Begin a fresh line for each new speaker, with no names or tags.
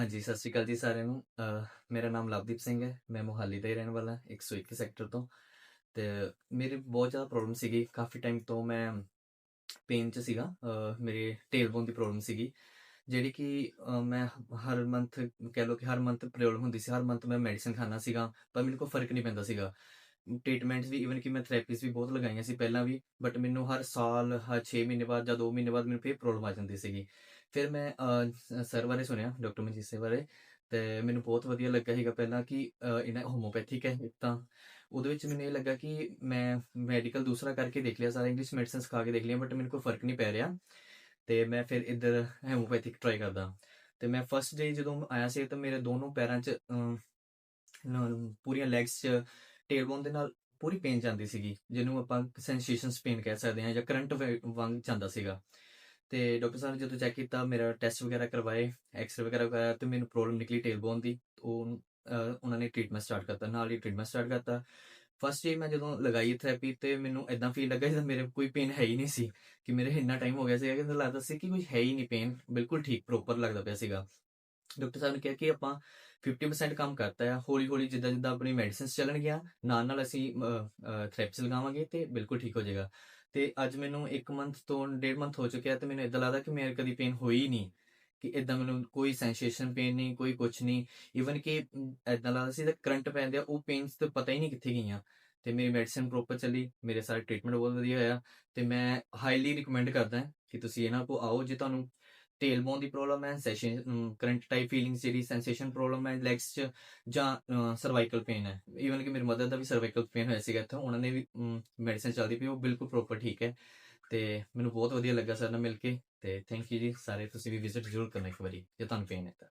ਹਾਂਜੀ, ਸਤਿ ਸ਼੍ਰੀ ਅਕਾਲ ਜੀ ਸਾਰਿਆਂ ਨੂੰ। ਮੇਰਾ ਨਾਮ ਲਵਦੀਪ ਸਿੰਘ ਹੈ। ਮੈਂ ਮੋਹਾਲੀ ਦਾ ਹੀ ਰਹਿਣ ਵਾਲਾ, 101 ਸੈਕਟਰ ਤੋਂ। ਤੇ ਮੇਰੀ ਬਹੁਤ ਜ਼ਿਆਦਾ ਪ੍ਰੋਬਲਮ ਸੀਗੀ, ਕਾਫੀ ਟਾਈਮ ਤੋਂ ਮੈਂ ਪੇਨ 'ਚ ਸੀਗਾ। ਅ, ਮੇਰੇ ਟੇਲਬੋਨ ਦੀ ਪ੍ਰੋਬਲਮ ਸੀਗੀ, ਜਿਹੜੀ ਕਿ ਮੈਂ ਹਰ ਮੰਥ ਕਹਿ ਲਓ ਕਿ ਹਰ ਮੰਥ ਪ੍ਰੋਬਲਮ ਹੁੰਦੀ ਸੀ। ਹਰ ਮੰਥ ਮੈਂ ਮੈਡੀਸਿਨ ਖਾਂਦਾ ਸੀਗਾ, ਪਰ ਮੈਨੂੰ ਕੋਈ ਫ਼ਰਕ ਨਹੀਂ ਪੈਂਦਾ ਸੀਗਾ। ਟ੍ਰੀਟਮੈਂਟਸ ਵੀ ਈਵਨ ਕਿ ਮੈਂ ਥੈਰੇਪੀਜ਼ ਵੀ ਬਹੁਤ ਲਗਾਈਆਂ ਸੀ ਪਹਿਲਾਂ ਵੀ, ਬਟ ਮੈਨੂੰ ਹਰ ਸਾਲ, ਹਰ 6 ਮਹੀਨੇ ਬਾਅਦ ਜਾਂ 2 ਮਹੀਨੇ ਬਾਅਦ ਮੈਨੂੰ ਫੇਰ ਪ੍ਰੋਬਲਮ ਆ ਜਾਂਦੀ ਸੀਗੀ। ਫਿਰ ਮੈਂ ਸਰ ਬਾਰੇ ਸੁਣਿਆ, ਡਾਕਟਰ ਮਨਜੀਤ ਸਿੰਘ ਬਾਰੇ, ਤੇ ਮੈਨੂੰ ਬਹੁਤ ਵਧੀਆ ਲੱਗਾ ਸੀਗਾ ਪਹਿਲਾਂ ਕਿ ਇਹਨਾਂ ਹੋਮੋਪੈਥਿਕ ਹੈ ਤਾਂ। ਉਹਦੇ ਵਿੱਚ ਮੈਨੂੰ ਇਹ ਲੱਗਾ ਕਿ ਮੈਂ ਮੈਡੀਕਲ ਦੂਸਰਾ ਕਰਕੇ ਦੇਖ ਲਿਆ ਸਾਰਾ, ਇੰਗਲਿਸ਼ ਮੈਡੀਸਿਨਸ ਖਾ ਕੇ ਦੇਖ ਲਿਆ ਬਟ ਮੈਨੂੰ ਕੋਈ ਫ਼ਰਕ ਨਹੀਂ ਪੈ ਰਿਹਾ। ਤੇ ਮੈਂ ਫਿਰ ਇੱਧਰ ਹੋਮੋਪੈਥਿਕ ਟਰਾਈ ਕਰਦਾ। ਤੇ ਮੈਂ ਫਸਟ ਡੇ ਜਦੋਂ ਆਇਆ ਸੀ ਤਾਂ ਮੇਰੇ ਦੋਨੋਂ ਪੈਰਾਂ 'ਚ ਪੂਰੀਆਂ ਲੈਗਸ 'ਚ ਟੇਲਬੋਨ ਦੇ ਨਾਲ ਪੂਰੀ ਪੇਨ ਜਾਂਦੀ ਸੀਗੀ, ਜਿਹਨੂੰ ਆਪਾਂ ਸੈਂਸੇਸ਼ਨਸ ਪੇਨ ਕਹਿ ਸਕਦੇ ਹਾਂ ਜਾਂ ਕਰੰਟ ਵ ਵਾਂਗ ਜਾਂਦਾ ਸੀਗਾ। ਤੇ ਡਾਕਟਰ ਸਾਹਿਬ ਨੇ ਜਦੋਂ ਚੈੱਕ ਕੀਤਾ, ਮੇਰਾ ਟੈਸਟ ਵਗੈਰਾ ਕਰਵਾਏ, ਐਕਸ-ਰੇ ਵਗੈਰਾ ਕਰਵਾਇਆ ਤੇ ਮੈਨੂੰ ਪ੍ਰੋਬਲਮ ਨਿਕਲੀ ਟੇਲਬੋਨ ਦੀ। ਉਹ ਉਹਨਾਂ ਨੇ ਟ੍ਰੀਟਮੈਂਟ ਸਟਾਰਟ ਕਰਤਾ, ਨਾਲ ਹੀ ਟ੍ਰੀਟਮੈਂਟ ਸਟਾਰਟ ਕਰਤਾ। ਫਸਟ ਡੇ ਮੈਂ ਜਦੋਂ ਲਗਾਈ ਥੈਰੇਪੀ ਤੇ ਮੈਨੂੰ ਏਦਾਂ ਫੀਲ ਲੱਗਾ ਜਿੱਦਾਂ ਮੇਰੇ ਕੋਈ ਪੇਨ ਹੈ ਹੀ ਨਹੀਂ ਸੀ, ਕਿ ਮੇਰੇ ਇੰਨਾ ਟਾਈਮ ਹੋ ਗਿਆ ਸੀਗਾ ਕਿ ਮੈਨੂੰ ਲੱਗਦਾ ਸੀ ਕਿ ਕੋਈ ਹੈ ਹੀ ਨਹੀਂ ਪੇਨ, ਬਿਲਕੁਲ ਠੀਕ ਪ੍ਰੋਪਰ ਲੱਗਦਾ ਪਿਆ ਸੀਗਾ। ਡਾਕਟਰ ਸਾਹਿਬ ਨੇ ਕਿਹਾ ਕਿ ਆਪਾਂ 50% ਕੰਮ ਕਰਤਾ ਆ, ਹੌਲੀ-ਹੌਲੀ ਜਿੱਦਾਂ-ਜਿੱਦਾਂ ਆਪਣੀ ਮੈਡੀਸਿਨਸ ਚੱਲਣਗੀਆਂ, ਨਾਲ-ਨਾਲ ਅਸੀਂ ਅ, ਲਗਾਵਾਂਗੇ ਤੇ ਬਿਲਕੁਲ ਠੀਕ ਹੋ ਜਾਏਗਾ। ਤੇ ਅੱਜ ਮੈਨੂੰ 1 ਮੰਥ ਤੋਂ ਡੇਢ ਮੰਥ ਹੋ ਚੁੱਕਿਆ ਤੇ ਮੈਨੂੰ ਏਦਾਂ ਲੱਗਦਾ ਕਿ ਮੇਰੇ ਕਦੀ ਪੇਨ ਹੋਈ ਨਹੀਂ, ਕਿ ਏਦਾਂ ਮੈਨੂੰ ਕੋਈ ਸੈਂਸੇਸ਼ਨ ਪੇਨ ਨਹੀਂ, ਕੋਈ ਕੁਛ ਨਹੀਂ। ਈਵਨ ਕਿ ਏਦਾਂ ਲੱਗਦਾ ਸੀ ਜਿੱਦਾਂ ਕਰੰਟ ਪੈਂਦੇ ਆ, ਉਹ ਪੇਨਸ ਤੇ ਪਤਾ ਹੀ ਨਹੀਂ ਕਿੱਥੇ ਗਈਆਂ। ਤੇ ਮੇਰੀ ਮੈਡੀਸਿਨ ਪ੍ਰੋਪਰ ਚੱਲੀ, ਮੇਰੇ ਸਾਰੇ ਟ੍ਰੀਟਮੈਂਟ ਬਹੁਤ ਵਧੀਆ ਹੋਇਆ ਤੇ ਮੈਂ ਹਾਈਲੀ ਰਿਕਮੈਂਡ ਕਰਦਾ ਕਿ ਤੁਸੀਂ ਇਹਨਾਂ ਕੋਲ ਆਓ ਜੇ ਤੁਹਾਨੂੰ ਟੇਲਬੋਨ ਦੀ ਪ੍ਰੋਬਲਮ ਹੈ, ਸੈਸ਼ਨ ਕਰੰਟ ਟਾਈਪ ਫੀਲਿੰਗਸ ਜਿਹੜੀ ਸੈਂਸੇਸ਼ਨ ਪ੍ਰੋਬਲਮ ਹੈ ਲੈਗਸ 'ਚ ਜਾਂ ਸਰਵਾਈਕਲ ਪੇਨ ਹੈ। ਈਵਨ ਕਿ ਮੇਰੇ ਮਦਰ ਦਾ ਵੀ ਸਰਵਾਈਕਲ ਪੇਨ ਹੋਇਆ ਸੀਗਾ ਇੱਥੋਂ, ਉਹਨਾਂ ਨੇ ਵੀ ਅ, ਮੈਡੀਸਿਨ ਚੱਲਦੀ ਪਈ, ਉਹ ਬਿਲਕੁਲ ਪ੍ਰੋਪਰ ਠੀਕ ਹੈ। ਤੇ ਮੈਨੂੰ ਬਹੁਤ ਵਧੀਆ ਲੱਗਾ ਸਰ ਨਾਲ ਮਿਲ ਕੇ ਤੇ ਥੈਂਕ ਯੂ ਜੀ ਸਾਰੇ ਤੁਸੀਂ ਵੀ ਵਿਜ਼ਿਟ ਜ਼ਰੂਰ ਕਰਨਾ ਇੱਕ ਵਾਰੀ, ਜੇ ਤੁਹਾਨੂੰ ਪੇਨ ਹੈ ਤਾਂ।